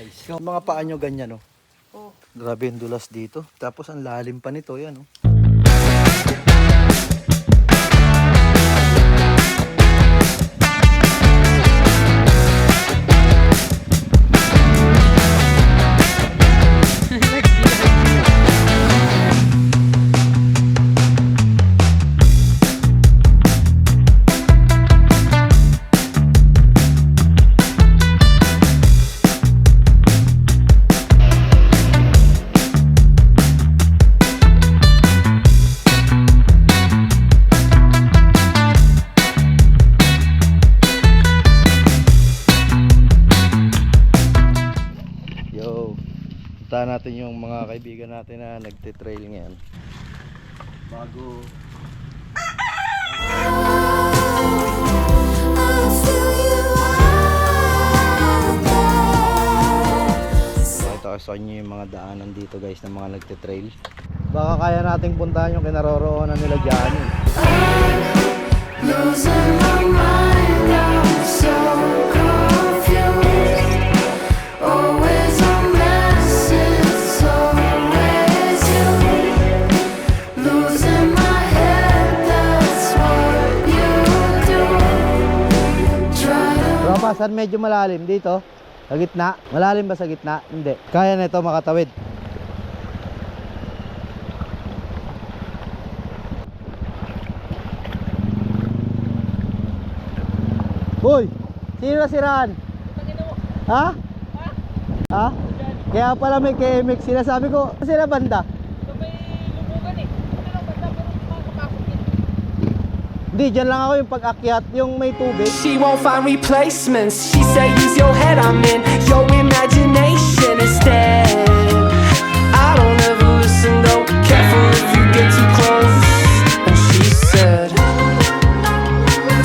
guys. Yung mga paa nyo ganyan oh. Oh. Grabe yung dulas dito. Tapos ang lalim pa nito yan oh. Punta natin yung mga kaibigan natin na nagte-trail ngayon. Bago Pakita ko sa inyo yung mga daanan dito guys ng mga nagte-trail. Baka kaya nating puntahan yung kinaroroonan nila dyan. eh. Tropa, saan medyo malalim? Dito? Sa gitna? Malalim ba sa gitna? Hindi. Kaya na ito makatawid. Hoy! Sino siraan? Ha? Ha? Kaya pala may KMX sila. Sabi ko, sila banda? Hindi, dyan lang ako yung pag-akyat, yung may tubig. She won't find replacements. She say use your head, I'm in your imagination instead. I don't ever listen though. Careful if you get too close. And she said,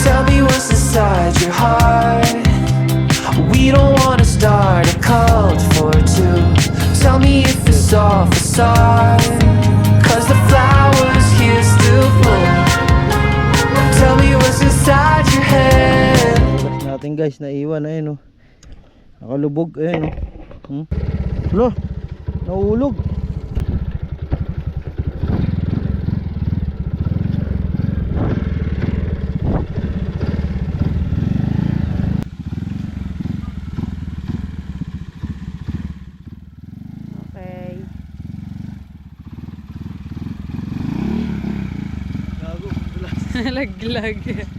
Tell me what's inside your heart. We don't wanna start a cult for two. Tell me if it's all facade. Natin guys, naiwan ayun oh. Nakalubog ayun oh. Hmm? Lo, nahulog. Okay.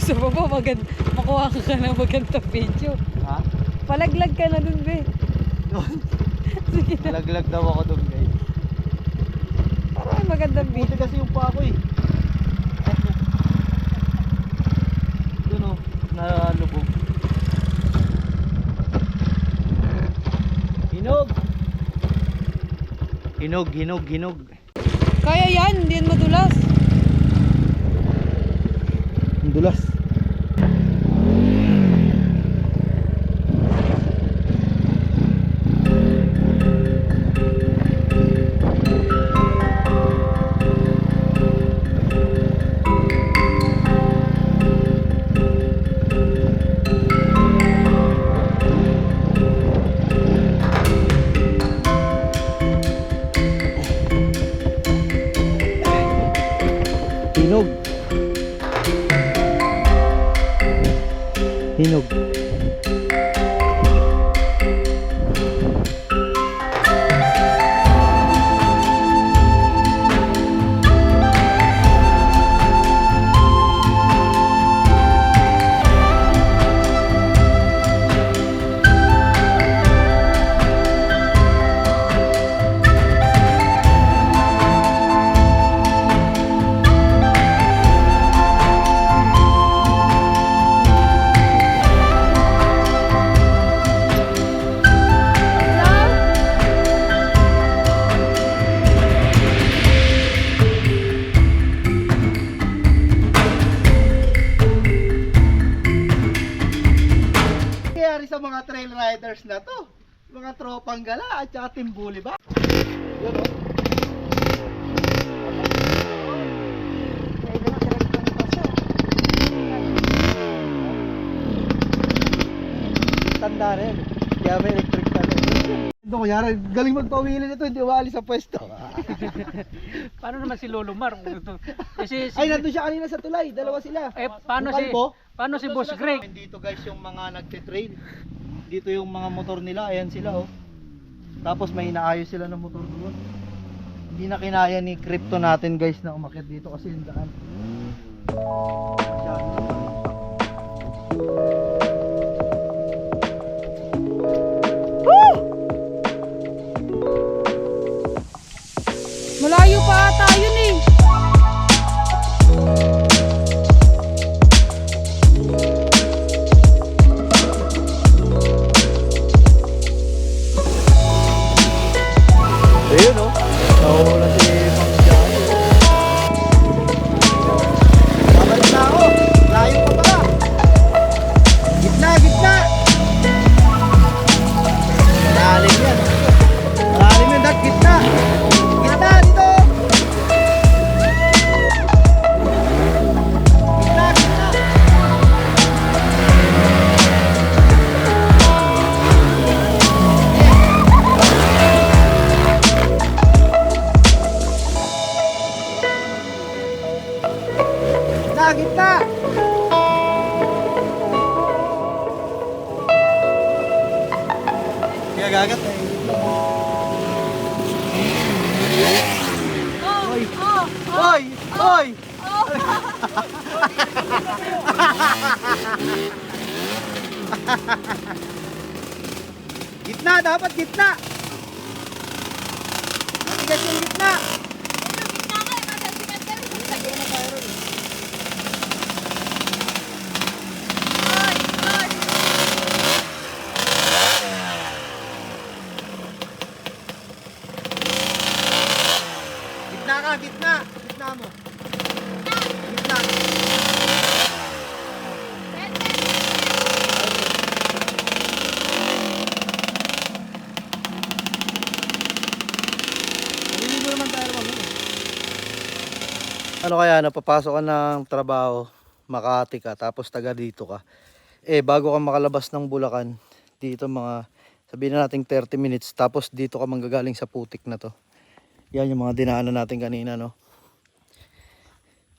doon sa baba, magand makuha ka ng magandang video. Ha? Palaglag ka na dun, be. Doon. Sige na. Nalaglag daw ako doon guys. Parang magandang Buti video. kasi yung pa ako eh. Doon oh, nalubog. Hinog! Hinog, hinog, hinog. Kaya yan, hindi yan madulas. Ang dulas. Hinog. Mga tropang gala at saka timbuli ba? Yun oh. Tanda na yan. Kaya may electric na rin. Ito kunyari, galing magpawili nito, hindi umaalis sa pwesto. Paano naman si Lolo Mar? Kasi si, Ay, nandun siya kanina sa tulay, dalawa sila. eh, paano Yung si kalbo? paano si Boss Greg? Dito guys yung mga nagte-trail. Dito yung mga motor nila, ayan sila oh. Tapos may inaayos sila ng motor doon. Hindi na kinaya ni crypto natin guys na umakyat dito kasi yung daan. Na. Malayo pa ata yun eh. Gitna, gitna. Kaya gagat eh. Oy! Oy! Oy! gitna, dapat gitna! Matigas yung gitna! Gitna ka, gitna! Gitna mo! Gitna! Hindi mo naman tayo naman Ano kaya, napapasok ka ng trabaho, Makati ka, tapos taga dito ka. Eh, bago ka makalabas ng Bulacan, dito mga, sabihin na natin 30 minutes, tapos dito ka manggagaling sa putik na to. Yan yung mga dinaanan natin kanina, no?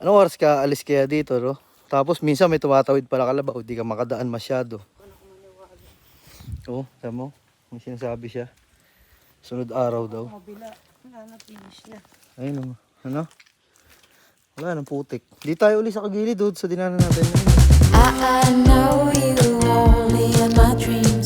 Anong oras ka alis kaya dito, no? Tapos minsan may tumatawid pala kalabaw, di ka makadaan masyado. Oh, tama mo? May sinasabi siya. Sunod araw daw. Ayun, oh. ano? Wala nang putik. Di tayo uli sa kagilid, dude, sa dinaanan natin. I, I know you only in my dreams.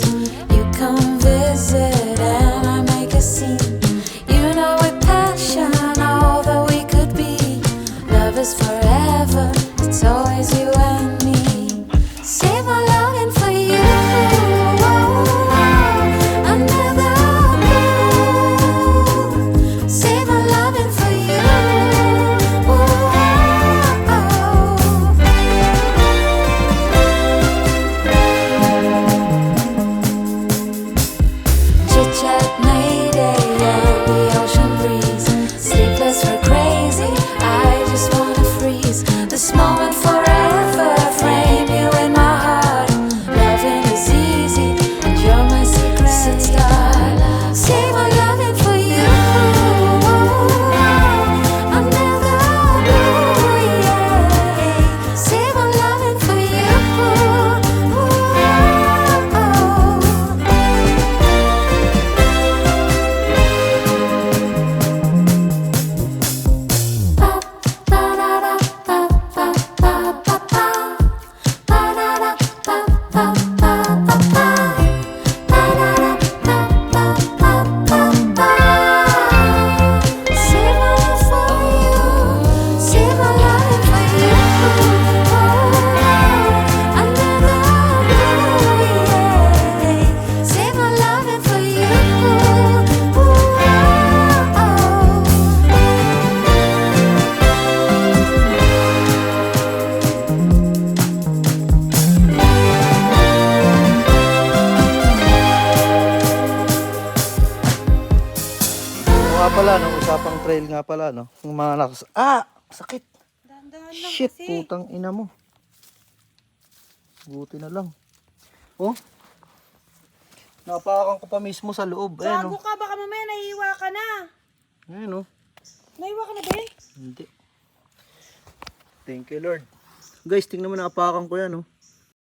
Nga pala, no? Yung mga nakas... Ah! Sakit! Dahan-dahan lang Shit, kasi. putang ina mo. Buti na lang. Oh? Napakan ko pa mismo sa loob. Ayan, Bago oh. ka, baka mamaya nahiwa ka na. Ayan, oh. Nahiwa ka na ba eh? Hindi. Thank you, Lord. Guys, tingnan mo napakan ko yan, oh.